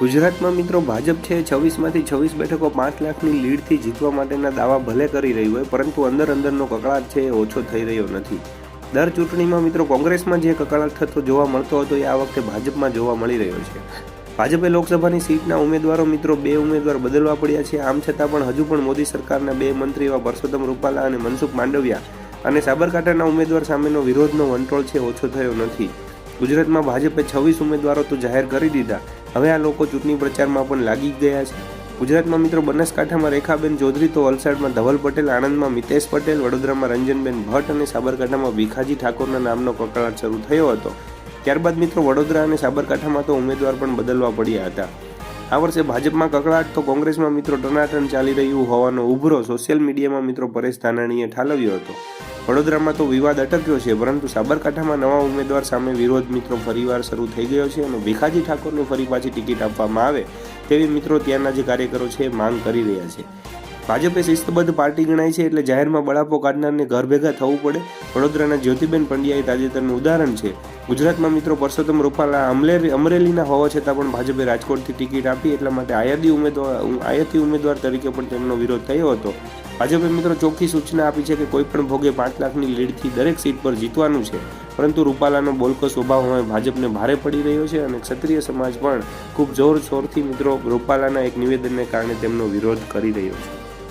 ગુજરાતમાં મિત્રો ભાજપ છે છવ્વીસમાંથી છવ્વીસ બેઠકો પાંચ લાખની લીડથી જીતવા માટેના દાવા ભલે કરી રહ્યું હોય, પરંતુ અંદર અંદરનો કકળાટ છે એ ઓછો થઈ રહ્યો નથી. દર ચૂંટણીમાં મિત્રો કોંગ્રેસમાં જે કકળાટ થતો જોવા મળતો હતો એ આ વખતે ભાજપમાં જોવા મળી રહ્યો છે. ભાજપે લોકસભાની સીટના ઉમેદવારો મિત્રો બે ઉમેદવાર બદલવા પડ્યા છે, આમ છતાં પણ હજુ પણ મોદી સરકારના બે મંત્રી એવા પરસોત્તમ રૂપાલા અને મનસુખ માંડવિયા અને સાબરકાંઠાના ઉમેદવાર સામેનો વિરોધનો વંટોળ છે ઓછો થયો નથી. ગુજરાતમાં ભાજપે છવ્વીસ ઉમેદવારો તો જાહેર કરી દીધા હવે આ લોકો ચૂંટણી પ્રચારમાં પણ લાગી ગયા છે. ગુજરાતમાં મિત્રો બનાસકાંઠામાં રેખાબેન ચૌધરી તો વલસાડમાં ધવલ પટેલ, આણંદમાં મિતેશ પટેલ, વડોદરામાં રંજનબેન ભટ્ટ અને સાબરકાંઠામાં ભીખાજી ઠાકોરના નામનો કકળાટ શરૂ થયો હતો. ત્યારબાદ મિત્રો વડોદરા અને સાબરકાંઠામાં તો ઉમેદવાર પણ બદલવા પડ્યા હતા. આ વર્ષે ભાજપમાં કકળાટ તો કોંગ્રેસમાં મિત્રો ટનાટન ચાલી રહ્યું હોવાનો ઉભરો સોશિયલ મીડિયામાં મિત્રો પરેશ ધાનાણીએ ઠાલવ્યો હતો. વડોદરામાં તો વિવાદ અટક્યો છે, પરંતુ સાબરકાંઠામાં નવા ઉમેદવાર સામે વિરોધ મિત્રો ફરીવાર શરૂ થઈ ગયો છે અને ભીખાજી ઠાકોરને ફરી પાછી ટિકિટ આપવામાં આવે તેવી મિત્રો ત્યાંના જે કાર્યકરો છે, માંગ કરી રહ્યા છે. ભાજપે શિસ્તબદ્ધ પાર્ટી ગણાય છે એટલે જાહેરમાં બળાપો કાઢનારને ઘર ભેગા થવું પડે. વડોદરાના જ્યોતિબેન પંડ્યા એ તાજેતરનું ઉદાહરણ છે. ગુજરાતમાં મિત્રો પરસોત્તમ રૂપાલા અમલેરી, અમરેલીના હોવા છતાં પણ ભાજપે રાજકોટથી ટિકિટ આપી એટલા માટે આયાતી ઉમેદવાર આયાતી ઉમેદવાર તરીકે પણ તેમનો વિરોધ થયો હતો. ભાજપે મિત્રો ચોખ્ખી સૂચના આપી છે કે કોઈપણ ભોગે પાંચ લાખની લીડથી દરેક સીટ પર જીતવાનું છે. પરંતુ રૂપાલાનો બોલકો સ્વભાવ હવે ભાજપને ભારે પડી રહ્યો છે અને ક્ષત્રિય સમાજ પણ ખૂબ જોરશોરથી મિત્રો રૂપાલાના એક નિવેદનને કારણે તેમનો વિરોધ કરી રહ્યો છે.